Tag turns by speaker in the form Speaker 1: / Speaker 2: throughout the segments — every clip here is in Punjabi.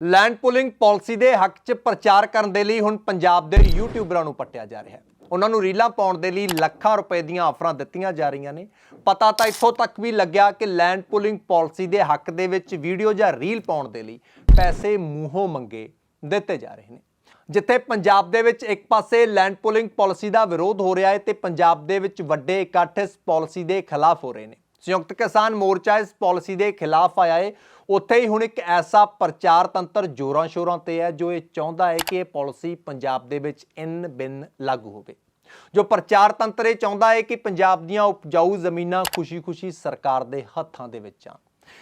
Speaker 1: ਲੈਂਡ ਪੁਲਿੰਗ ਪਾਲਿਸੀ ਦੇ ਹੱਕ 'ਚ ਪ੍ਰਚਾਰ ਕਰਨ ਦੇ ਲਈ ਹੁਣ ਪੰਜਾਬ ਦੇ ਯੂਟਿਊਬਰਾਂ ਨੂੰ ਪੱਟਿਆ ਜਾ ਰਿਹਾ ਹੈ। ਉਹਨਾਂ ਨੂੰ ਰੀਲਾਂ ਪਾਉਣ ਦੇ ਲਈ ਲੱਖਾਂ ਰੁਪਏ ਦੀਆਂ ਆਫਰਾਂ ਦਿੱਤੀਆਂ ਜਾ ਰਹੀਆਂ ਨੇ। ਪਤਾ ਤਾਂ ਇੱਥੋਂ ਤੱਕ ਵੀ ਲੱਗਿਆ ਕਿ ਲੈਂਡ ਪੁਲਿੰਗ ਪਾਲਿਸੀ ਦੇ ਹੱਕ ਦੇ ਵਿੱਚ ਵੀਡੀਓ ਜਾਂ ਰੀਲ ਪਾਉਣ ਦੇ ਲਈ ਪੈਸੇ ਮੂੰਹੋਂ ਮੰਗੇ ਦਿੱਤੇ ਜਾ ਰਹੇ ਨੇ। ਜਿੱਥੇ ਪੰਜਾਬ ਦੇ ਵਿੱਚ ਇੱਕ ਪਾਸੇ ਲੈਂਡ ਪੁਲਿੰਗ ਪਾਲਿਸੀ ਦਾ ਵਿਰੋਧ ਹੋ ਰਿਹਾ ਹੈ ਤੇ ਪੰਜਾਬ ਦੇ ਵਿੱਚ ਵੱਡੇ ਇਕੱਠ ਇਸ ਪਾਲਿਸੀ ਦੇ ਖਿਲਾਫ ਹੋ ਰਹੇ ਨੇ। ਸੰਯੁਕਤ ਕਿਸਾਨ ਮੋਰਚਾ ਇਸ ਪਾਲਿਸੀ ਦੇ ਖਿਲਾਫ ਆਇਆ ਹੈ ਉੱਥੇ ਹੀ ਹੁਣ ਇੱਕ ਐਸਾ ਪ੍ਰਚਾਰ ਤੰਤਰ ਜੋਰਾਂ ਸ਼ੋਰਾਂ ਤੇ ਹੈ, ਜੋ ਇਹ ਚਾਹੁੰਦਾ ਹੈ ਕਿ ਇਹ ਪਾਲਿਸੀ ਪੰਜਾਬ ਦੇ ਵਿੱਚ ਇਨ ਬਿਨ ਲਾਗੂ ਹੋਵੇ। ਜੋ ਪ੍ਰਚਾਰ ਤੰਤਰ ਇਹ ਚਾਹੁੰਦਾ ਹੈ ਕਿ ਪੰਜਾਬ ਦੀਆਂ ਉਪਜਾਊ ਜ਼ਮੀਨਾਂ ਖੁਸ਼ੀ-ਖੁਸ਼ੀ ਸਰਕਾਰ ਦੇ ਹੱਥਾਂ ਦੇ ਵਿੱਚ ਆਉਣ।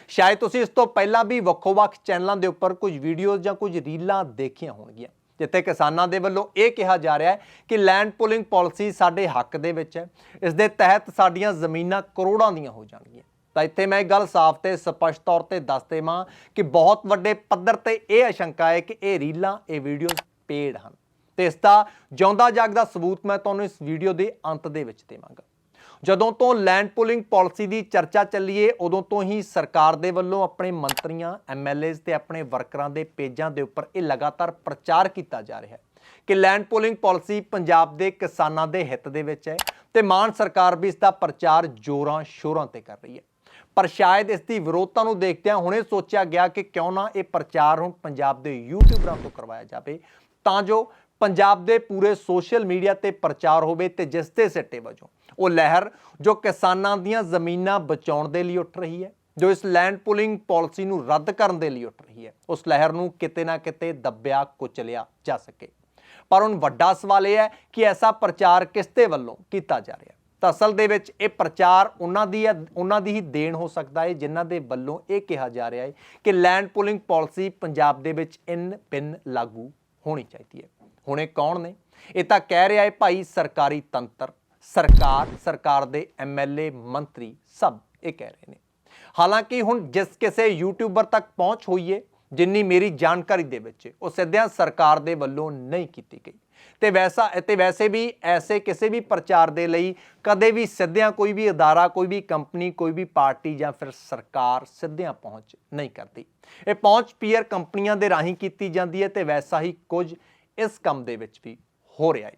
Speaker 1: ਸ਼ਾਇਦ ਤੁਸੀਂ ਇਸ ਤੋਂ ਪਹਿਲਾਂ ਵੀ ਵੱਖੋ-ਵੱਖ ਚੈਨਲਾਂ ਦੇ ਉੱਪਰ ਕੁਝ ਵੀਡੀਓਜ਼ ਜਾਂ ਕੁਝ ਰੀਲਾਂ ਦੇਖੀਆਂ ਹੋਣਗੀਆਂ। ਜਿੱਥੇ ਕਿਸਾਨਾਂ ਦੇ ਵੱਲੋਂ ਇਹ ਕਿਹਾ ਜਾ ਰਿਹਾ ਹੈ ਕਿ ਲੈਂਡ ਪੁਲਿੰਗ ਪਾਲਿਸੀ ਸਾਡੇ ਹੱਕ ਦੇ ਵਿੱਚ ਹੈ। ਇਸ ਦੇ ਤਹਿਤ ਸਾਡੀਆਂ ਜ਼ਮੀਨਾਂ ਕਰੋੜਾਂ ਦੀਆਂ ਹੋ ਜਾਣਗੀਆਂ। ਤਾਂ ਇੱਥੇ ਮੈਂ ਇਹ ਗੱਲ ਸਾਫ਼ ਤੇ ਸਪਸ਼ਟ ਤੌਰ ਤੇ ਦੱਸ ਦੇਵਾਂ ਕਿ ਬਹੁਤ ਵੱਡੇ ਪੱਧਰ ਤੇ ਇਹ ਆਸ਼ੰਕਾ ਹੈ ਕਿ ਇਹ ਰੀਲਾਂ, ਇਹ ਵੀਡੀਓਜ਼ ਪੇਡ ਹਨ। ਤੇ ਇਸ ਦਾ ਜਿਉਂਦਾ ਜਾਗਦਾ ਸਬੂਤ ਮੈਂ ਤੁਹਾਨੂੰ ਇਸ ਵੀਡੀਓ ਦੇ ਅੰਤ ਦੇ ਵਿੱਚ ਦੇਵਾਂਗਾ। ਜਦੋਂ ਤੋਂ ਲੈਂਡ ਪੁਲਿੰਗ ਪਾਲਿਸੀ ਦੀ ਚਰਚਾ ਚੱਲੀਏ ਉਦੋਂ ਤੋਂ ਹੀ ਸਰਕਾਰ ਦੇ ਵੱਲੋਂ ਆਪਣੇ ਮੰਤਰੀਆਂ ਐਮਐਲਏਜ਼ ਤੇ ਆਪਣੇ ਵਰਕਰਾਂ ਦੇ ਪੇਜਾਂ ਦੇ ਉੱਪਰ ਇਹ ਲਗਾਤਾਰ ਪ੍ਰਚਾਰ ਕੀਤਾ ਜਾ ਰਿਹਾ ਹੈ ਕਿ ਲੈਂਡ ਪੁਲਿੰਗ ਪਾਲਿਸੀ ਪੰਜਾਬ ਦੇ ਕਿਸਾਨਾਂ ਦੇ ਹਿੱਤ ਦੇ ਵਿੱਚ ਹੈ ਤੇ ਮਾਨ ਸਰਕਾਰ ਵੀ ਇਸ ਦਾ ਪ੍ਰਚਾਰ ਜੋਰਾਂ ਸ਼ੋਰਾਂ ਤੇ ਕਰ ਰਹੀ ਹੈ। ਪਰ ਸ਼ਾਇਦ ਇਸ ਦੀ ਵਿਰੋਧਤਾ ਨੂੰ ਦੇਖਦਿਆਂ ਹੁਣੇ ਸੋਚਿਆ ਗਿਆ ਕਿ ਕਿਉਂ ਨਾ ਇਹ ਪ੍ਰਚਾਰ ਹੁਣ ਪੰਜਾਬ ਦੇ ਯੂਟਿਊਬਰਾਂ ਤੋਂ ਕਰਵਾਇਆ ਜਾਵੇ, ਤਾਂ ਜੋ ਪੰਜਾਬ ਦੇ ਪੂਰੇ ਸੋਸ਼ਲ ਮੀਡੀਆ ਤੇ ਪ੍ਰਚਾਰ ਹੋਵੇ ਤੇ ਜਿਸ ਦੇ ਸਿੱਟੇ ਵਜੋਂ। ਉਹ ਲਹਿਰ ਜੋ ਕਿਸਾਨਾਂ ਦੀਆਂ ਜ਼ਮੀਨਾਂ ਬਚਾਉਣ ਦੇ ਲਈ ਉੱਠ ਰਹੀ ਹੈ, ਜੋ ਇਸ ਲੈਂਡ ਪੁਲਿੰਗ ਪਾਲਿਸੀ ਨੂੰ ਰੱਦ ਕਰਨ ਦੇ ਲਈ ਉੱਠ ਰਹੀ ਹੈ, ਉਸ ਲਹਿਰ ਨੂੰ ਕਿਤੇ ਨਾ ਕਿਤੇ ਦੱਬਿਆ, ਕੁਚਲਿਆ ਜਾ ਸਕੇ। ਪਰ ਹੁਣ ਵੱਡਾ ਸਵਾਲ ਇਹ ਹੈ ਕਿ ਐਸਾ ਪ੍ਰਚਾਰ ਕਿਸ ਦੇ ਵੱਲੋਂ ਕੀਤਾ ਜਾ ਰਿਹਾ ਤਾਂ ਅਸਲ ਦੇ ਵਿੱਚ ਇਹ ਪ੍ਰਚਾਰ ਉਹਨਾਂ ਦੀ ਹੈ, ਉਹਨਾਂ ਦੀ ਹੀ ਦੇਣ ਹੋ ਸਕਦਾ ਹੈ, ਜਿਨ੍ਹਾਂ ਦੇ ਵੱਲੋਂ ਇਹ ਕਿਹਾ ਜਾ ਰਿਹਾ ਹੈ ਕਿ ਲੈਂਡ ਪੁਲਿੰਗ ਪਾਲਿਸੀ ਪੰਜਾਬ ਦੇ ਵਿੱਚ ਇਨ ਪਿੰਨ ਲਾਗੂ ਹੋਣੀ ਚਾਹੀਦੀ ਹੈ। ਹੁਣ ਇਹ ਕੌਣ ਨੇ? ਇਹ ਤਾਂ ਕਹਿ ਰਿਹਾ ਹੈ ਭਾਈ ਸਰਕਾਰੀ ਤੰਤਰ। ਸਰਕਾਰ ਸਰਕਾਰ ਦੇ ਐਮਐਲਏ ਮੰਤਰੀ ਸਭ ਇਹ ਕਹਿ ਰਹੇ ਨੇ। ਹਾਲਾਂਕਿ ਹੁਣ ਜਿਸ ਕਿਸੇ ਯੂਟਿਊਬਰ ਤੱਕ ਪਹੁੰਚ ਹੋਈ ਹੈ ਜਿੰਨੀ ਮੇਰੀ ਜਾਣਕਾਰੀ ਦੇ ਵਿੱਚ, ਉਹ ਸਿੱਧਿਆਂ ਸਰਕਾਰ ਦੇ ਵੱਲੋਂ ਨਹੀਂ ਕੀਤੀ ਗਈ। ਤੇ ਵੈਸਾ, ਤੇ ਵੈਸੇ ਵੀ ਐਸੇ ਕਿਸੇ ਵੀ ਪ੍ਰਚਾਰ ਦੇ ਲਈ ਕਦੇ ਵੀ ਸਿੱਧਿਆਂ ਕੋਈ ਵੀ ਅਦਾਰਾ, ਕੋਈ ਵੀ ਕੰਪਨੀ, ਕੋਈ ਵੀ ਪਾਰਟੀ ਜਾਂ ਫਿਰ ਸਰਕਾਰ ਸਿੱਧਿਆਂ ਪਹੁੰਚ ਨਹੀਂ ਕਰਦੀ। ਇਹ ਪਹੁੰਚ ਪੀਅਰ ਕੰਪਨੀਆਂ ਦੇ ਰਾਹੀਂ ਕੀਤੀ ਜਾਂਦੀ ਹੈ ਤੇ ਵੈਸਾ ਹੀ ਕੁਝ ਇਸ ਕੰਮ ਦੇ ਵਿੱਚ ਵੀ ਹੋ ਰਿਹਾ ਹੈ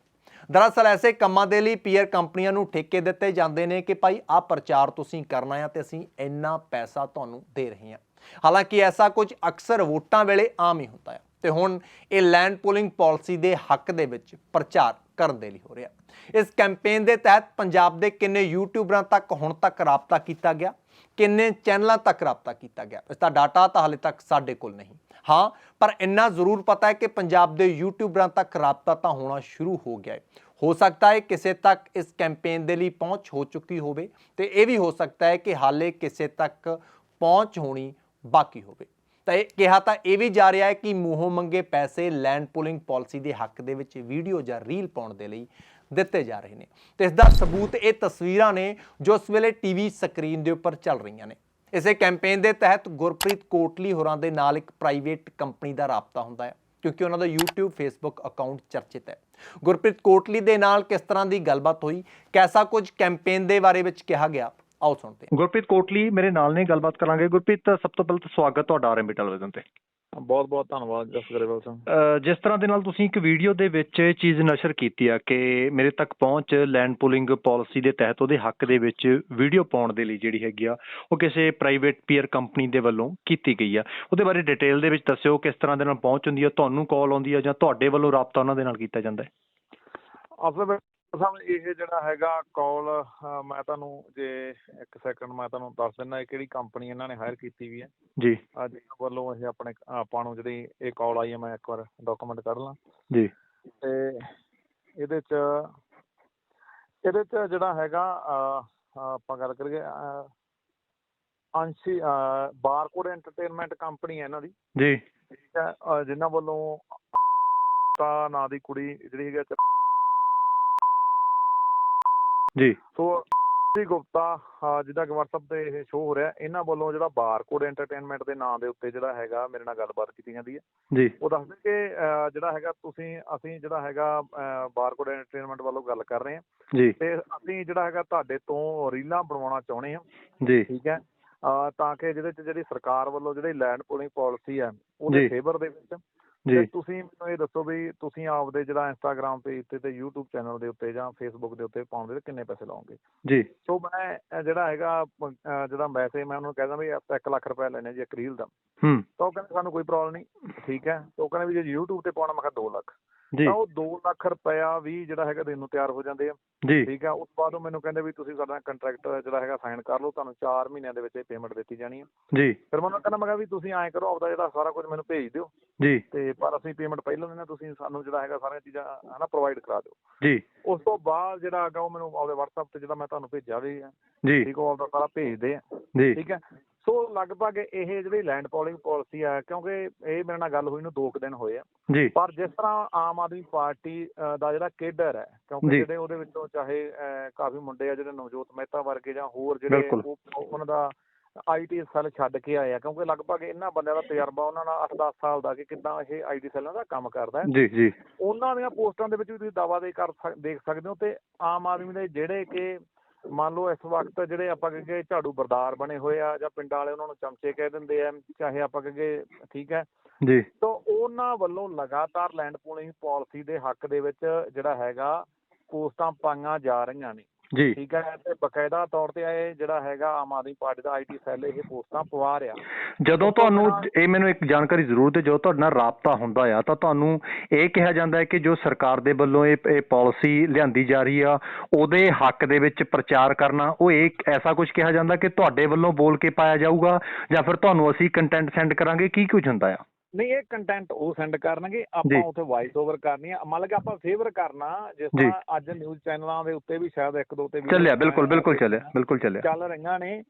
Speaker 1: ਦਰਅਸਲ ਐਸੇ ਕੰਮਾਂ ਦੇ ਲਈ ਪੀਅਰ ਕੰਪਨੀਆਂ ਨੂੰ ਠੇਕੇ ਦਿੱਤੇ ਜਾਂਦੇ ਨੇ ਕਿ ਭਾਈ ਆਹ ਪ੍ਰਚਾਰ ਤੁਸੀਂ ਕਰਨਾ ਆ ਤੇ ਅਸੀਂ ਇੰਨਾ ਪੈਸਾ ਤੁਹਾਨੂੰ ਦੇ ਰਹੇ ਹਾਂ ਹਾਲਾਂਕਿ ਐਸਾ ਕੁਝ ਅਕਸਰ ਵੋਟਾਂ ਵੇਲੇ ਆਮ ਹੀ ਹੁੰਦਾ ਹੈ ਤੇ ਹੁਣ ਇਹ ਲੈਂਡ ਪੁਲਿੰਗ ਪਾਲਿਸੀ ਦੇ ਹੱਕ ਦੇ ਵਿੱਚ ਪ੍ਰਚਾਰ ਕਰਨ ਦੇ ਲਈ ਹੋ ਰਿਹਾ। ਇਸ ਕੈਂਪੇਨ ਦੇ ਤਹਿਤ ਪੰਜਾਬ ਦੇ ਕਿੰਨੇ ਯੂਟਿਊਬਰਾਂ ਤੱਕ ਹੁਣ ਤੱਕ ਰਾਬਤਾ ਕੀਤਾ ਗਿਆ? ਕਿੰਨੇ ਚੈਨਲਾਂ ਤੱਕ ਰਾਬਤਾ ਕੀਤਾ ਗਿਆ। ਇਸ ਦਾ ਡਾਟਾ ਤਾਂ ਹਾਲੇ ਤੱਕ ਸਾਡੇ ਕੋਲ ਨਹੀਂ। ਹਾਂ, ਪਰ ਇੰਨਾ ਜ਼ਰੂਰ ਪਤਾ ਹੈ ਕਿ ਪੰਜਾਬ ਦੇ ਯੂਟਿਊਬਰਾਂ ਤੱਕ ਰਾਬਤਾ ਤਾਂ ਹੋਣਾ ਸ਼ੁਰੂ ਹੋ ਗਿਆ ਹੈ। ਹੋ ਸਕਦਾ ਹੈ ਕਿਸੇ ਤੱਕ ਇਸ ਕੈਂਪੇਨ ਦੇ ਲਈ ਪਹੁੰਚ ਹੋ ਚੁੱਕੀ ਹੋਵੇ ਤੇ ਇਹ ਵੀ ਹੋ ਸਕਦਾ ਹੈ ਕਿ ਹਾਲੇ ਕਿਸੇ ਤੱਕ ਪਹੁੰਚ ਹੋਣੀ ਬਾਕੀ ਹੋਵੇ। ਤਾਂ ਇਹ ਕਿਹਾ ਤਾਂ ਇਹ ਵੀ ਜਾ ਰਿਹਾ ਹੈ ਕਿ ਮੂੰਹੋਂ ਮੰਗੇ ਪੈਸੇ ਲੈਂਡ ਪੁਲਿੰਗ ਪਾਲਿਸੀ ਦੇ ਹੱਕ ਦੇ ਵਿੱਚ ਵੀਡੀਓ ਜਾਂ ਰੀਲ ਪਾਉਣ ਦੇ ਲਈ ਦਿੱਤੇ ਜਾ ਰਹੇ ਨੇ। ਤੇ ਇਸ ਦਾ ਸਬੂਤ ਇਹ ਤਸਵੀਰਾਂ ਨੇ ਜੋ ਇਸ ਵੇਲੇ ਟੀਵੀ ਸਕਰੀਨ ਦੇ ਉੱਪਰ ਚੱਲ ਰਹੀਆਂ ਨੇ। ਇਸੇ ਕੈਂਪੇਨ ਦੇ ਤਹਿਤ ਗੁਰਪ੍ਰੀਤ ਕੋਟਲੀ ਹੋਰਾਂ ਦੇ ਨਾਲ ਇੱਕ ਪ੍ਰਾਈਵੇਟ ਕੰਪਨੀ ਦਾ ਰਾਬਤਾ ਹੁੰਦਾ ਹੈ, ਕਿਉਂਕਿ ਉਹਨਾਂ ਦਾ YouTube, Facebook ਅਕਾਊਂਟ ਚਰਚਿਤ ਹੈ। ਗੁਰਪ੍ਰੀਤ ਕੋਟਲੀ ਦੇ ਨਾਲ ਕਿਸ ਤਰ੍ਹਾਂ ਦੀ ਗੱਲਬਾਤ ਹੋਈ, ਕੈਸਾ ਕੁਝ ਕੈਂਪੇਨ ਦੇ ਬਾਰੇ ਵਿੱਚ ਕਿਹਾ ਗਿਆ, ਆਓ ਸੁਣਦੇ ਹਾਂ।
Speaker 2: ਗੁਰਪ੍ਰੀਤ ਕੋਟਲੀ ਮੇਰੇ ਨਾਲ ਨੇ, ਗੱਲਬਾਤ ਕਰਾਂਗੇ। ਗੁਰਪ੍ਰੀਤ, ਸਭ ਤੋਂ ਪਹਿਲਾਂ ਤਾਂ ਸਵਾਗਤ ਤੁਹਾਡਾ ਆਰਐਮਬੀ ਟੈਲੀਵਿਜ਼ਨ ਤੇ।
Speaker 3: ਬਹੁਤ ਬਹੁਤ ਧੰਨਵਾਦ ਜਸ ਗਰੇਵਾਲ ਸਿੰਘ
Speaker 2: ਜਿਸ ਤਰ੍ਹਾਂ ਦੇ ਨਾਲ ਤੁਸੀਂ ਇੱਕ ਵੀਡੀਓ ਦੇ ਵਿੱਚ ਇਹ ਚੀਜ਼ ਨਸ਼ਰ ਕੀਤੀ ਆ ਕਿ ਮੇਰੇ ਤੱਕ ਪਹੁੰਚ ਲੈਂਡ ਪੁਲਿੰਗ ਪਾਲਿਸੀ ਦੇ ਤਹਿਤ ਉਹਦੇ ਹੱਕ ਦੇ ਵਿੱਚ ਵੀਡੀਓ ਪਾਉਣ ਦੇ ਲਈ ਜਿਹੜੀ ਹੈਗੀ ਆ ਉਹ ਕਿਸੇ ਪ੍ਰਾਈਵੇਟ ਪੀਅਰ ਕੰਪਨੀ ਦੇ ਵੱਲੋਂ ਕੀਤੀ ਗਈ ਆ। ਉਹਦੇ ਬਾਰੇ ਡਿਟੇਲ ਦੇ ਵਿੱਚ ਦੱਸਿਓ ਕਿਸ ਤਰ੍ਹਾਂ ਦੇ ਨਾਲ ਪਹੁੰਚ ਹੁੰਦੀ ਆ ਤੁਹਾਨੂੰ ਕਾਲ ਆਉਂਦੀ ਆ ਜਾਂ ਤੁਹਾਡੇ ਵੱਲੋਂ ਰਾਬਤਾ ਉਹਨਾਂ ਦੇ ਨਾਲ ਕੀਤਾ ਜਾਂਦਾ ਹੈ।
Speaker 3: ਅਸਲ ਵਿੱਚ ਸਾਨੂੰ ਇਹ ਜਿਹੜਾ ਹੈਗਾ ਕਾਲ ਮੈਂ ਤੁਹਾਨੂੰ ਜੇ ਇੱਕ ਸੈਕਿੰਡ ਮੈਂ ਤੁਹਾਨੂੰ ਦੱਸ ਦਿੰਦਾ ਇਹ ਕਿਹੜੀ ਕੰਪਨੀ ਇਹਨਾਂ ਨੇ ਹਾਇਰ ਕੀਤੀ ਵੀ ਹੈ।
Speaker 2: ਜੀ।
Speaker 3: ਅੱਜ ਵੱਲੋਂ ਇਹ ਆਪਣੇ ਆਪਾਂ ਨੂੰ ਜਿਹੜੀ ਇਹ ਕਾਲ ਆਈ ਹੈ ਮੈਂ ਇੱਕ ਵਾਰ ਡਾਕੂਮੈਂਟ ਕੱਢ ਲਾਂ।
Speaker 2: ਜੀ।
Speaker 3: ਤੇ ਇਹਦੇ ਚ ਇਹਦੇ ਚ ਜਿਹੜਾ ਹੈਗਾ ਆਪਾਂ ਗੱਲ ਕਰੀਏ ਅੰਸ਼ੀ ਬਾਰਕੋਡ ਐਂਟਰਟੇਨਮੈਂਟ ਕੰਪਨੀ ਹੈ ਇਹਨਾਂ ਦੀ।
Speaker 2: ਜੀ।
Speaker 3: ਜਿਨ੍ਹਾਂ ਵੱਲੋਂ ਤਾਂ ਨਾਂ ਦੀ ਕੁੜੀ ਜਿਹੜੀ ਹੈਗੀ
Speaker 2: ਜੀ।
Speaker 3: ਸੋ ਜੀ ਗੁਪਤਾ ਜਿੱਦਾਂ ਕਿ WhatsApp ਤੇ ਇਹ ਸ਼ੋਅ ਹੋ ਰਿਹਾ ਇਹਨਾਂ ਵੱਲੋਂ ਜਿਹੜਾ ਬਾਰਕੋਡ ਐਂਟਰਟੇਨਮੈਂਟ ਦੇ ਨਾਂ ਦੇ ਉੱਤੇ ਜਿਹੜਾ ਹੈਗਾ ਮੇਰੇ ਨਾਲ ਗੱਲਬਾਤ ਕੀਤੀ ਜਾਂਦੀ ਹੈ।
Speaker 2: ਜੀ।
Speaker 3: ਉਹ ਦੱਸਦੇ ਕਿ ਜਿਹੜਾ ਹੈਗਾ ਤੁਸੀਂ ਅਸੀਂ ਜਿਹੜਾ ਹੈਗਾ ਬਾਰਕੋਡ ਐਂਟਰਟੇਨਮੈਂਟ ਵੱਲੋਂ ਗੱਲ ਕਰ ਰਹੇ ਹਾਂ।
Speaker 2: ਜੀ।
Speaker 3: ਤੇ ਅਸੀਂ ਜਿਹੜਾ ਹੈਗਾ ਤੁਹਾਡੇ ਤੋਂ ਰੀਲਾਂ ਬਣਵਾਉਣਾ ਚਾਹੁੰਦੇ ਹਾਂ।
Speaker 2: ਜੀ।
Speaker 3: ਠੀਕ ਹੈ। ਤਾਂ ਕਿ ਜਿਹਦੇ ਚ ਜਿਹੜੀ ਸਰਕਾਰ ਵੱਲੋਂ ਜਿਹੜੀ ਲੈਂਡ ਪੂਲਿੰਗ ਪਾਲਿਸੀ ਹੈ ਉਹਦੇ। ਫੇਵਰ ਦੇ ਵਿੱਚ ਤੇ ਤੁਸੀਂ ਮੈਨੂੰ ਇਹ ਦੱਸੋ ਵੀ ਤੁਸੀਂ ਆਪਦੇ ਜਿਹੜਾ ਇੰਸਟਾਗ੍ਰam ਪੇਜ ਤੇ ਤੇ YouTube ਚੈਨਲ ਦੇ ਉੱਤੇ ਜਾਂ Facebook ਦੇ ਉੱਤੇ ਪਾਉਣ ਦੇ ਕਿੰਨੇ ਪੈਸੇ ਲਾਓਗੇ?
Speaker 2: ਜੀ।
Speaker 3: ਸੋ ਮੈਂ ਜਿਹੜਾ ਹੈਗਾ ਜਿਹੜਾ ਵੈਸੇ ਮੈਂ ਉਹਨੂੰ ਕਹਿੰਦਾ ਵੀ ਆਪਾਂ 1 ਲੱਖ ਰੁਪਏ ਲੈਣੇ ਜੀ ਇੱਕ ਰੀਲ ਦਾ।
Speaker 2: ਹੂੰ।
Speaker 3: ਤਾਂ ਉਹ ਕਹਿੰਦੇ ਸਾਨੂੰ ਕੋਈ ਪ੍ਰੋਬਲਮ ਨਹੀਂ ਠੀਕ ਹੈ। ਤਾਂ ਉਹ ਕਹਿੰਦੇ ਵੀ ਜੇ YouTube ਤੇ ਪਾਉਣਾ ਮੈਂ ਕਿਹਾ 2 ਲੱਖ। ਤਾਂ ਉਹ 2 ਲੱਖ ਰੁਪਇਆ ਵੀ ਜਿਹੜਾ ਹੈਗਾ ਦੇਣ ਨੂੰ ਤਿਆਰ ਹੋ ਜਾਂਦੇ ਆ। ਠੀਕ ਹੈ ਉਸ ਬਾਅਦ ਉਹ ਮੈਨੂੰ ਕਹਿੰਦੇ ਵੀ ਤੁਸੀਂ ਸਾਡਾ ਕੰਟਰੈਕਟ ਜਿਹੜਾ ਹੈਗਾ ਸਾਈਨ ਕਰ ਲਓ ਤੁਹਾਨੂੰ 4 ਮਹੀਨਿਆਂ ਦੇ ਵਿੱਚ ਇਹ ਪੇਮੈਂਟ ਦਿੱਤੀ ਜਾਣੀ ਹੈ
Speaker 2: ਜੀ।
Speaker 3: ਫਿਰ ਮੈਂ ਉਹਨਾਂ ਕਹਿੰਦਾ ਮੈਂ ਕਿਹਾ ਵੀ ਤੁਸੀਂ ਐਂ ਕਰੋ ਆਪਦਾ ਜਿਹੜਾ ਸਾਰਾ ਕੁਝ ਮੈਨੂੰ ਭੇਜ ਦਿਓ।
Speaker 2: ਜੀ।
Speaker 3: ਤੇ ਪਰ ਅਸੀਂ ਪੇਮੈਂਟ ਪਹਿਲਾਂ ਹਾਂ ਤੁਸੀਂ ਸਾਨੂੰ ਜਿਹੜਾ ਹੈਗਾ ਸਾਰੀਆਂ ਚੀਜ਼ਾਂ ਹਨਾ ਪ੍ਰੋਵਾਈਡ ਕਰਾ ਦਿਓ।
Speaker 2: ਜੀ।
Speaker 3: ਉਸ ਤੋਂ ਬਾਅਦ ਜਿਹੜਾ ਹੈਗਾ ਉਹ ਮੈਨੂੰ ਆਪਦੇ WhatsApp ਤੇ ਜਿਹੜਾ ਮੈਂ ਤੁਹਾਨੂੰ ਭੇਜਿਆ ਵੀ
Speaker 2: ਜੀ।
Speaker 3: ਠੀਕ ਉਹ ਆਪਦਾ ਸਾਰਾ ਭੇਜਦੇ ਆ।
Speaker 2: ਜੀ।
Speaker 3: ਠੀਕ ਹੈ ਸੋ ਲਗਭਗ ਇਹ ਜਿਹੜੀ ਲੈਂਡ ਪੋਲਿੰਗ ਪਾਲਿਸੀ ਆ ਕਿਉਂਕਿ ਇਹ ਮੇਰੇ ਨਾਲ ਗੱਲ ਹੋਈ ਨੂੰ 2 ਦਿਨ ਹੋਏ ਆ।
Speaker 2: ਜੀ।
Speaker 3: ਪਰ ਜਿਸ ਤਰ੍ਹਾਂ ਆਮ ਆਦਮੀ ਪਾਰਟੀ ਦਾ ਜਿਹੜਾ ਕੇਡਰ ਹੈ ਕਿਉਂਕਿ। ਜਿਹੜੇ ਉਹਦੇ ਵਿੱਚੋਂ ਚਾਹੇ ਕਾਫੀ ਮੁੰਡੇ ਆ ਜਿਹੜੇ ਨਵਜੋਤ ਮਹਿਤਾ ਵਰਗੇ ਜਾਂ ਹੋਰ ਜਿਹੜੇ ਉਹਨਾਂ ਦਾ ਆਈਟੀ ਸੈੱਲ ਛੱਡ ਕੇ ਆਏ ਆ ਕਿਉਂਕਿ ਲਗਭਗ ਇਹਨਾਂ ਬੰਦਿਆਂ ਦਾ ਤਜਰਬਾ ਉਹਨਾਂ ਨਾਲ 8-10 ਸਾਲ ਦਾ ਕਿ ਕਿੱਦਾਂ ਇਹ ਆਈਟੀ ਸੈੱਲਾਂ ਦਾ ਕੰਮ ਕਰਦਾ ਹੈ।
Speaker 2: ਜੀ ਜੀ।
Speaker 3: ਉਹਨਾਂ ਦੀਆਂ ਪੋਸਟਾਂ ਦੇ ਵਿੱਚ ਵੀ ਤੁਸੀਂ ਦਾਵਾ ਦੇ ਕਰ ਦੇਖ ਸਕਦੇ ਹੋ ਤੇ ਆਮ ਆਦਮੀ ਦੇ ਜਿਹੜੇ ਕਿ ਮੰਨ ਲਓ ਇਸ ਵਕਤ ਜਿਹੜੇ ਆਪਾਂ ਕਹੀਏ ਝਾੜੂ ਬਰਦਾਰ ਬਣੇ ਹੋਏ ਆ ਜਾਂ ਪਿੰਡਾਂ ਵਾਲੇ ਉਹਨਾਂ ਨੂੰ ਚਮਚੇ ਕਹਿ ਦਿੰਦੇ ਆ ਚਾਹੇ ਆਪਾਂ ਕਹੀਏ ਠੀਕ ਹੈ?
Speaker 2: ਜੀ।
Speaker 3: ਤਾਂ ਉਹਨਾਂ ਵੱਲੋਂ ਲਗਾਤਾਰ ਲੈਂਡ ਪੂਲਿੰਗ ਪਾਲਿਸੀ ਦੇ ਹੱਕ ਦੇ ਵਿੱਚ ਜਿਹੜਾ ਹੈਗਾ ਪੋਸਟਾਂ ਪਾਈਆਂ ਜਾ ਰਹੀਆਂ ਨੇ।
Speaker 2: ਜੀ।
Speaker 3: ਠੀਕ ਹੈ ਤੇ ਬਕਾਇਦਾ ਤੌਰ ਤੇ ਇਹ ਜਿਹੜਾ ਹੈਗਾ ਆਮ ਆਦਮੀ ਪਾਰਟੀ ਦਾ ਆਈਟੀ ਸੈੱਲ ਇਹ ਪੋਸਟਾਂ ਪਵਾ ਰਿਹਾ।
Speaker 2: ਜਦੋਂ ਤੁਹਾਨੂੰ ਇਹ ਮੈਨੂੰ ਇੱਕ ਜਾਣਕਾਰੀ ਜ਼ਰੂਰ ਹੈ ਜਦੋਂ ਤੁਹਾਡੇ ਨਾਲ ਰਾਬਤਾ ਹੁੰਦਾ ਆ ਤਾਂ ਤੁਹਾਨੂੰ ਇਹ ਕਿਹਾ ਜਾਂਦਾ ਹੈ ਕਿ ਜੋ ਸਰਕਾਰ ਦੇ ਵੱਲੋਂ ਇਹ ਇਹ ਪਾਲਿਸੀ ਲਿਆਂਦੀ ਜਾ ਰਹੀ ਆ ਉਹਦੇ ਹੱਕ ਦੇ ਵਿੱਚ ਪ੍ਰਚਾਰ ਕਰਨਾ ਉਹ ਇਹ ਐਸਾ ਕੁਝ ਕਿਹਾ ਜਾਂਦਾ ਕਿ ਤੁਹਾਡੇ ਵੱਲੋਂ ਬੋਲ ਕੇ ਪਾਇਆ ਜਾਊਗਾ ਜਾਂ ਫਿਰ ਤੁਹਾਨੂੰ ਅਸੀਂ ਕੰਟੈਂਟ ਸੈਂਡ ਕਰਾਂਗੇ ਕੀ ਕੁਝ ਹੁੰਦਾ ਆ?
Speaker 3: ਨਹੀਂ ਇਹ ਕੰਟੈਂਟ ਉਹ ਸੈਂਡ ਕਰਨਗੇ। ਆਪਾਂ ਉੱਥੇ ਵਾਇਸ ਓਵਰ ਕਰਨੀ ਆ ਮੰਨ ਲਓ ਕਿ ਆਪਾਂ ਫੇਵਰ ਕਰਨਾ ਜਿਸ। ਤਰ੍ਹਾਂ ਅੱਜ ਨਿਊਜ਼ ਚੈਨਲਾਂ ਦੇ ਉੱਤੇ ਵੀ ਸ਼ਾਇਦ ਇੱਕ ਦੋ ਤੇ video
Speaker 2: ਚੱਲਿਆ ਬਿਲਕੁਲ ਬਿਲਕੁਲ ਚੱਲਿਆ ਬਿਲਕੁਲ ਚੱਲਿਆ
Speaker 3: ਚੱਲ ਰਹੀਆਂ ਨੇ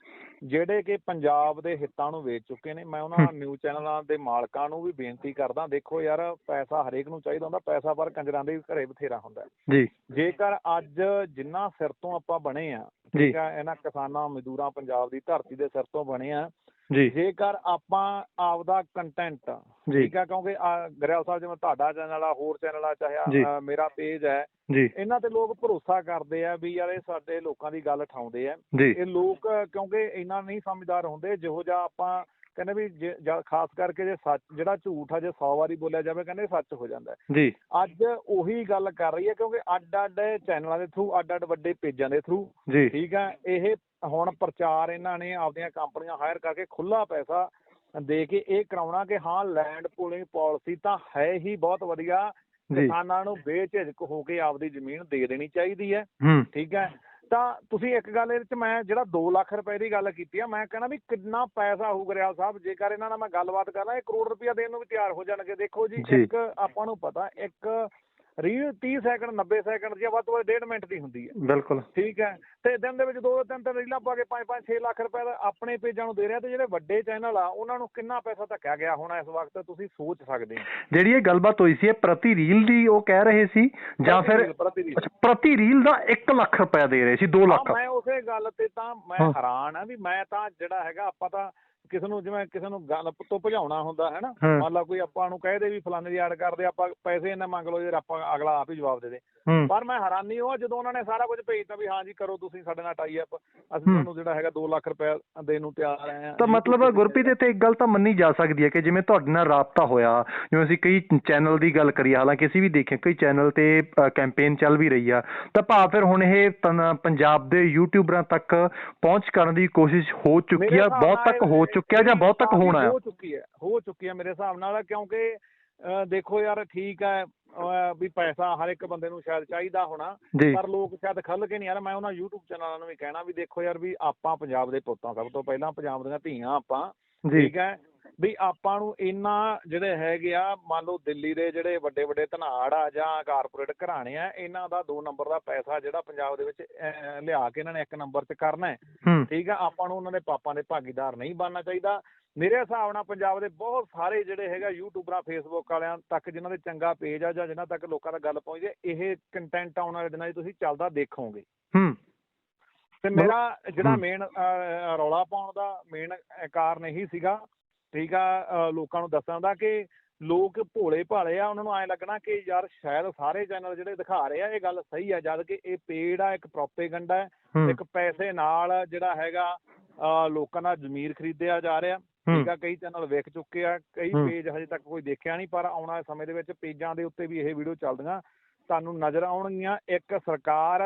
Speaker 3: ਜਿਹੜੇ ਕਿ ਪੰਜਾਬ ਦੇ ਹਿੱਤਾਂ ਨੂੰ ਵੇਚ ਚੁੱਕੇ ਨੇ ਮੈਂ ਉਹਨਾਂ ਨਿਊਜ਼ ਚੈਨਲਾਂ ਦੇ ਮਾਲਕਾਂ ਨੂੰ ਵੀ ਬੇਨਤੀ ਕਰਦਾ ਦੇਖੋ ਯਾਰ ਪੈਸਾ ਹਰੇਕ ਨੂੰ ਚਾਹੀਦਾ ਹੁੰਦਾ ਪੈਸਾ ਪਰ ਕੰਜਰਾਂ ਦੇ ਵੀ ਘਰੇ ਬਥੇਰਾ ਹੁੰਦਾ।
Speaker 2: ਜੀ
Speaker 3: ਜੇਕਰ ਅੱਜ ਜਿੰਨਾ ਸਿਰ ਤੋਂ ਆਪਾਂ ਬਣੇ ਆ ਠੀਕ ਆ ਇਹਨਾਂ ਕਿਸਾਨਾਂ ਮਜ਼ਦੂਰਾਂ ਪੰਜਾਬ ਦੀ ਧਰਤੀ ਦੇ ਸਿਰ ਤੋਂ ਬਣੇ ਆ
Speaker 2: ਜੀ।
Speaker 3: ਜੇਕਰ ਆਪਾਂ ਆਪਦਾ ਕੰਟੈਂਟ ਠੀਕ ਆ ਕਿਉਂਕਿ ਗਰੇਵਾਲ ਸਾਹਿਬ ਜਿਵੇਂ ਤੁਹਾਡਾ ਚੈਨਲ ਆ ਹੋਰ ਚੈਨਲ ਆ ਚਾਹੇ ਮੇਰਾ ਪੇਜ ਹੈ ਇਹਨਾਂ ਤੇ ਲੋਕ ਭਰੋਸਾ ਕਰਦੇ ਆ ਵੀ ਯਾਰ ਇਹ ਸਾਡੇ ਲੋਕਾਂ ਦੀ ਗੱਲ ਠਾਉਂਦੇ ਆ। ਇਹ ਲੋਕ ਕਿਉਂਕਿ ਇੰਨਾ ਨਹੀਂ ਸਮਝਦਾਰ ਹੁੰਦੇ ਜਿਹੋ ਜਿਹਾ ਆਪਾਂ ਕਹਿੰਦੇ ਵੀ ਜੇ- ਖਾਸ ਕਰਕੇ ਜੇ ਸੱਚ ਜਿਹੜਾ ਝੂਠ ਆ ਜੇ 100 ਵਾਰੀ ਬੋਲਿਆ ਜਾਵੇ ਕਹਿੰਦੇ ਸੱਚ ਹੋ ਜਾਂਦਾ।
Speaker 2: ਜੀ।
Speaker 3: ਅੱਜ ਉਹੀ ਗੱਲ ਕਰ ਰਹੀ ਹੈ ਕਿਉਂਕਿ ਅੱਡ ਅੱਡ ਚੈਨਲਾਂ ਦੇ ਥਰੂ ਅੱਡ ਅੱਡ ਵੱਡੇ ਪੇਜਾਂ ਦੇ ਥਰੂ ਠੀਕ ਹੈ ਇਹ ਹੁਣ ਪ੍ਰਚਾਰ ਇਹਨਾਂ ਨੇ ਆਪਦੀਆਂ ਕੰਪਨੀਆਂ ਹਾਇਰ ਕਰਕੇ ਖੁੱਲਾ ਪੈਸਾ ਦੇ ਕੇ ਇਹ ਕਰਾਉਣਾ ਕਿ ਹਾਂ ਲੈਂਡ ਪੂਲਿੰਗ ਪਾਲਿਸੀ ਤਾਂ ਹੈ ਹੀ ਬਹੁਤ ਵਧੀਆ ਕਿਸਾਨਾਂ ਨੂੰ ਬੇਝਿਜਕ ਹੋ ਕੇ ਆਪਦੀ ਜ਼ਮੀਨ ਦੇ ਦੇਣੀ ਚਾਹੀਦੀ ਹੂੰ। ਠੀਕ ਹੈ ਤਾਂ ਤੁਸੀਂ ਇੱਕ ਗੱਲ ਇਹਦੇ ਵਿੱਚ ਮੈਂ ਜਿਹੜਾ 2 ਲੱਖ ਰੁਪਏ ਦੀ ਗੱਲ ਕੀਤੀ ਆ ਮੈਂ ਕਹਿੰਦਾ ਵੀ ਕਿੰਨਾ ਪੈਸਾ ਹੋਊ ਗਰਿਆਲ ਸਾਹਿਬ ਜੇਕਰ ਇਹਨਾਂ ਨਾਲ ਮੈਂ ਗੱਲਬਾਤ ਕਰਾਂ ਇਹ ਕਰੋੜ ਰੁਪਇਆ ਦੇਣ ਨੂੰ ਵੀ ਤਿਆਰ ਹੋ ਜਾਣਗੇ ਦੇਖੋ ਜੀ। ਇੱਕ ਆਪਾਂ ਨੂੰ ਪਤਾ ਇੱਕ ਰੀਲ 30 ਸੈਕਿੰਡ 90 ਸੈਕਿੰਡ ਆ, ਵੱਧ ਤੋਂ ਵੱਧ 1.5 ਮਿੰਟ ਦੀ ਹੁੰਦੀ ਹੈ।
Speaker 2: ਬਿਲਕੁਲ।
Speaker 3: ਠੀਕ ਹੈ? ਤੇ ਦਿਨ ਦੇ ਵਿੱਚ ਦੋ ਤਿੰਨ ਤਿੰਨ ਰੀਲਾਂ ਪਾ ਕੇ 5-5 6 ਲੱਖ ਰੁਪਏ ਦਾ ਆਪਣੇ ਪੇਜਾਂ ਨੂੰ ਦੇ ਰਿਹਾ ਤੇ ਜਿਹੜੇ ਵੱਡੇ ਚੈਨਲ ਆ ਉਹਨਾਂ ਨੂੰ ਕਿੰਨਾ ਪੈਸਾ ਧੱਕਿਆ ਗਿਆ ਹੋਣਾ ਇਸ ਵਕਤ ਤੁਸੀਂ ਸੋਚ ਸਕਦੇ ਹੋ।
Speaker 2: ਜਿਹੜੀ ਇਹ ਗੱਲਬਾਤ ਹੋਈ ਸੀ ਇਹ ਪ੍ਰਤੀ ਰੀਲ ਦੀ ਉਹ ਕਹਿ ਰਹੇ ਸੀ ਜਾਂ ਫਿਰ
Speaker 3: ਪ੍ਰਤੀ ਰੀਲ।
Speaker 2: ਦਾ 1 ਲੱਖ ਰੁਪਇਆ ਦੇ ਰਹੇ ਸੀ 2 ਲੱਖ।
Speaker 3: ਮੈਂ ਉਸੇ ਗੱਲ ਤੇ ਤਾਂ ਮੈਂ। ਹੈਰਾਨ ਆ ਵੀ ਮੈਂ ਤਾਂ ਜਿਹੜਾ ਹੈਗਾ ਆਪਾਂ ਤਾਂ ਕਿਸੇ ਨੂੰ ਜਿਵੇਂ ਕਿਸੇ ਨੂੰ ਗੱਲ ਤੋਂ ਭਜਾਉਣਾ ਹੁੰਦਾ ਹੈ ਨਾ
Speaker 2: ਹਾਂ।
Speaker 3: ਮੰਨ ਲਾ ਕੋਈ ਆਪਾਂ ਨੂੰ ਕਹਿ ਦੇ ਵੀ ਫਲਾਣੇ ਦੀ ਐਡ ਕਰਦੇ ਆਪਾਂ ਪੈਸੇ ਇਹਨਾਂ ਮੰਗ ਲਓ ਜੇ ਆਪਾਂ ਅਗਲਾ ਆਪ ਹੀ ਜਵਾਬ ਦੇ ਦੇ।
Speaker 2: ਹੂੰ।
Speaker 3: ਪਰ ਮੈਂ ਹੈਰਾਨੀ ਉਹ ਆ ਜਦੋਂ ਉਹਨਾਂ ਨੇ ਸਾਰਾ ਕੁਝ ਭੇਜਤਾ ਵੀ ਹਾਂ ਜੀ ਕਰੋ ਤੁਸੀਂ ਸਾਡੇ ਨਾਲ ਟਾਈ ਅਪ ਅਸੀਂ
Speaker 2: ਹੂੰ।
Speaker 3: ਤੁਹਾਨੂੰ ਜਿਹੜਾ ਹੈਗਾ 2 ਲੱਖ ਰੁਪਏ ਦੇਣ ਨੂੰ ਤਿਆਰ ਆ
Speaker 2: ਤਾਂ ਮਤਲਬ ਗੁਰਪ੍ਰੀਤ ਇੱਥੇ ਇੱਕ ਗੱਲ ਤਾਂ ਮੰਨੀ ਜਾ ਸਕਦੀ ਹੈ ਕਿ ਜਿਵੇਂ ਤੁਹਾਡੇ ਨਾਲ ਰਾਬਤਾ ਹੋਇਆ ਜਿਵੇਂ ਅਸੀਂ ਕਈ ਚੈਨਲ ਦੀ ਗੱਲ ਕਰੀਏ ਹਾਲਾਂਕਿ ਅਸੀਂ ਵੀ ਦੇਖਿਆ ਕਈ ਚੈਨਲ ਤੇ ਕੈਂਪੇਨ ਚੱਲ ਵੀ ਰਹੀ ਆ। ਤਾਂ ਭਾ ਫਿਰ ਹੁਣ ਇਹ ਪੰਜਾਬ ਦੇ ਯੂਟਿਊਬਰਾਂ ਤੱਕ ਪਹੁੰਚ ਕਰਨ ਦੀ ਕੋਸ਼ਿਸ਼ ਹੋ ਚੁੱਕੀ
Speaker 3: ਮੇਰੇ
Speaker 2: ਆ
Speaker 3: ਹਿਸਾਬ
Speaker 2: ਬਹੁਤ
Speaker 3: ਨਾਲ
Speaker 2: ਤੱਕ ਹੋ ਚੁੱਕਿਆ ਜਾਂ ਬਹੁਤ ਤੱਕ ਹੋਣਾ ਆ?
Speaker 3: ਹੋ ਚੁੱਕੀ ਹੈ ਹੋ ਚੁੱਕੀ ਹੈ ਮੇਰੇ ਹਿਸਾਬ ਨਾਲ ਕਿਉਂਕਿ ਦੇਖੋ ਯਾਰ ਠੀਕ ਹੈ ਵੀ ਪੈਸਾ ਹਰ ਇੱਕ ਬੰਦੇ ਨੂੰ ਸ਼ਾਇਦ ਚਾਹੀਦਾ ਹੋਣਾ ਪਰ ਲੋਕ ਸ਼ਾਇਦ ਖੱਲ ਕੇ ਨਹੀਂ ਯਾਰ ਮੈਂ ਉਹਨਾਂ YouTube ਚੈਨਲਾਂ ਨੂੰ ਵੀ ਕਹਿਣਾ ਵੀ ਦੇਖੋ ਯਾਰ ਵੀ ਆਪਾਂ ਪੰਜਾਬ ਦੇ ਪੁੱਤਾਂ ਸਭ ਤੋਂ ਪਹਿਲਾਂ ਪੰਜਾਬ ਦੀਆਂ ਧੀਆਂ ਆਪਾਂ ਠੀਕ ਹੈ ਵੀ ਆਪਾਂ ਨੂੰ ਇੰਨਾ ਜਿਹੜੇ ਹੈਗੇ ਆ ਮੰਨ ਲਓ ਦਿੱਲੀ ਦੇ ਜਿਹੜੇ ਵੱਡੇ ਵੱਡੇ ਧਨਾੜ ਆ ਜਾਂ ਕਾਰਪੋਰੇਟ ਘਰਾਣੇ ਆ ਇਹਨਾਂ ਦਾ 2 ਨੰਬਰ ਦਾ ਪੈਸਾ ਜਿਹੜਾ ਪੰਜਾਬ ਦੇ ਵਿੱਚ ਲਿਆ ਕੇ ਇਹਨਾਂ ਨੇ 1 ਨੰਬਰ 'ਚ ਕਰਨਾ ਹੈ। ਠੀਕ ਆ ਆਪਾਂ ਨੂੰ ਉਹਨਾਂ ਦੇ ਪਾਪਾਂ ਦੇ ਭਾਗੀਦਾਰ ਨਹੀਂ ਬਣਨਾ ਚਾਹੀਦਾ। ਮੇਰੇ ਹਿਸਾਬ ਨਾਲ ਪੰਜਾਬ ਦੇ ਬਹੁਤ ਸਾਰੇ ਜਿਹੜੇ ਹੈਗਾ ਯੂਟਿਊਬਰਾਂ ਫੇਸਬੁੱਕ ਵਾਲਿਆਂ ਤੱਕ ਜਿਨ੍ਹਾਂ ਦੇ ਚੰਗਾ ਪੇਜ ਆ ਜਾਂ ਜਿਨ੍ਹਾਂ ਤੱਕ ਲੋਕਾਂ ਦਾ ਗੱਲ ਪਹੁੰਚਦੀ ਹੈ ਇਹ ਕੰਟੈਂਟ ਆਉਣ ਵਾਲੇ ਦਿਨਾਂ 'ਚ ਤੁਸੀਂ ਚੱਲਦਾ ਦੇਖੋਗੇ।
Speaker 2: ਹੂੰ।
Speaker 3: ਤੇ ਮੇਰਾ ਜਿਹੜਾ। ਮੇਨ ਰੌਲਾ ਪਾਉਣ ਦਾ ਮੇਨ ਕਾਰਨ ਇਹੀ ਸੀਗਾ ਠੀਕ ਆ ਲੋਕਾਂ ਨੂੰ ਦੱਸਣ ਦਾ ਕਿ ਲੋਕ ਭੋਲੇ ਭਾਲੇ ਆ ਉਹਨਾਂ ਨੂੰ ਐਂ ਲੱਗਣਾ ਕਿ ਯਾਰ ਸ਼ਾਇਦ ਸਾਰੇ ਚੈਨਲ ਜਿਹੜੇ ਦਿਖਾ ਰਹੇ ਆ ਇਹ ਗੱਲ ਸਹੀ ਆ ਜਦ ਕਿ ਇਹ ਪੇੜ ਆ ਇੱਕ ਪ੍ਰੋਪੇਗੈਂਡਾ ਹੈ। ਇੱਕ ਪੈਸੇ ਨਾਲ ਜਿਹੜਾ ਹੈਗਾ ਲੋਕਾਂ ਦਾ ਜ਼ਮੀਰ ਖਰੀਦਿਆ ਜਾ ਰਿਹਾ। ਠੀਕ ਆ ਕਈ ਚੈਨਲ ਵਿਕ ਚੁੱਕੇ ਆ ਕਈ। ਪੇਜ ਹਜੇ ਤੱਕ ਕੋਈ ਦੇਖਿਆ ਨਹੀਂ ਪਰ ਆਉਣ ਵਾਲੇ ਸਮੇਂ ਦੇ ਵਿੱਚ ਪੇਜਾਂ ਦੇ ਉੱਤੇ ਵੀ ਇਹ ਵੀਡੀਓ ਚੱਲਦੀਆਂ। ਤੁਹਾਨੂੰ ਨਜ਼ਰ ਆਉਣਗੀਆਂ ਇੱਕ ਸਰਕਾਰ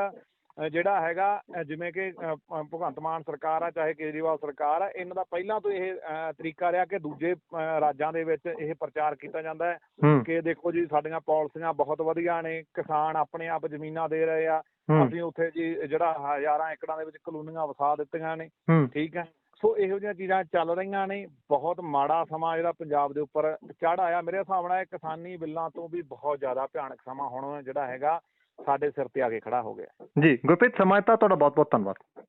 Speaker 3: ਜਿਹੜਾ ਹੈਗਾ ਜਿਵੇਂ ਕਿ ਭਗਵੰਤ ਮਾਨ ਸਰਕਾਰ ਆ ਚਾਹੇ ਕੇਜਰੀਵਾਲ ਸਰਕਾਰ ਆ ਇਹਨਾਂ ਦਾ ਪਹਿਲਾਂ ਤੋਂ ਇਹ ਤਰੀਕਾ ਰਿਹਾ ਕਿ ਦੂਜੇ ਰਾਜਾਂ ਦੇ ਵਿੱਚ ਇਹ ਪ੍ਰਚਾਰ ਕੀਤਾ ਜਾਂਦਾ ਹੈ ਕਿ ਦੇਖੋ ਜੀ ਸਾਡੀਆਂ ਪਾਲਿਸੀਆਂ ਬਹੁਤ ਵਧੀਆ ਨੇ ਕਿਸਾਨ ਆਪਣੇ ਆਪ ਜ਼ਮੀਨਾਂ ਦੇ ਰਹੇ ਆ ਅਸੀਂ ਉੱਥੇ ਜੀ ਜਿਹੜਾ ਹਜ਼ਾਰਾਂ ਏਕੜਾਂ ਦੇ ਵਿੱਚ ਕਲੋਨੀਆਂ ਵਸਾ ਦਿੱਤੀਆਂ ਨੇ ਠੀਕ ਹੈ। ਸੋ ਇਹੋ ਜਿਹੀਆਂ ਚੀਜ਼ਾਂ ਚੱਲ ਰਹੀਆਂ ਨੇ ਬਹੁਤ ਮਾੜਾ ਸਮਾਂ ਜਿਹੜਾ ਪੰਜਾਬ ਦੇ ਉੱਪਰ ਚੜ ਆਇਆ। ਮੇਰੇ ਹਿਸਾਬ ਨਾਲ ਇਹ ਕਿਸਾਨੀ ਬਿੱਲਾਂ ਤੋਂ ਵੀ ਬਹੁਤ ਜ਼ਿਆਦਾ ਭਿਆਨਕ ਸਮਾਂ ਹੁਣ ਜਿਹੜਾ ਹੈਗਾ ਸਾਡੇ ਸਿਰ ਤੇ ਆ ਕੇ ਖੜਾ ਹੋ ਗਿਆ।
Speaker 2: ਜੀ, ਗੁਰਪ੍ਰੀਤ, ਸਮਾਂ ਦਿੱਤਾ, ਤੁਹਾਡਾ ਬਹੁਤ ਬਹੁਤ ਧੰਨਵਾਦ।